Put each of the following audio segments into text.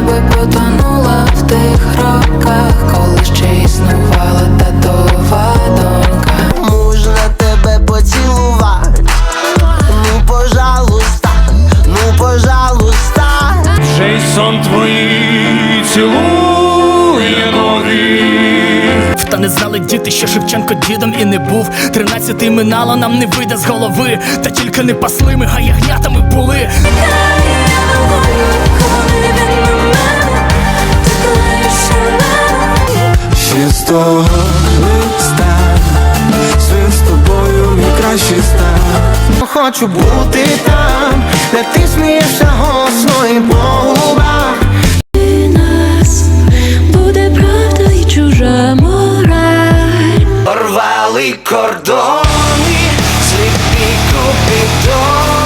би потонула в тих роках, коли ще існувала та татова донька. Можна тебе поцілувати, ну пожалуйста, ну пожалуйста. Вже й сон твої цілує ноги. Та не знали діти, що Шевченко дідом і не був. Тринадцятий минало нам не вийде з голови, та тільки не паслими, а ягнятами були. Того листа Свин з тобою мій кращий стан. Хочу бути там, де ти смієшся голосно і по губах. Нас буде правда і чужа мораль. Порвали кордони, сліпі купідони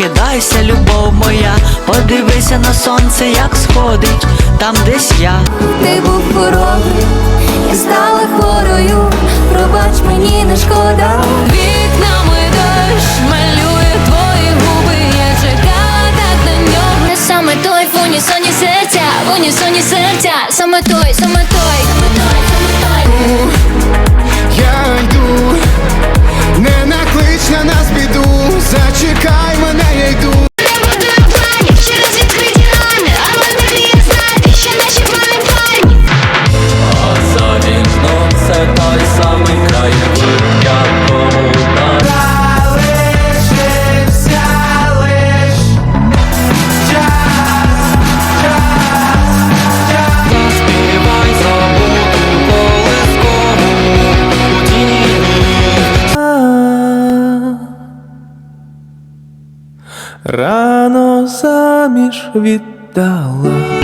Прокидайся, любов моя, подивися на сонце, як сходить, там десь я. Ти був хоробрий, я стала хворою. Пробач мені не шкода. Вікнами дощ малює твої губи. Я чекала так на нього. Саме той в унісоні серця, в унісоні серця, саме той, Рано заміж віддала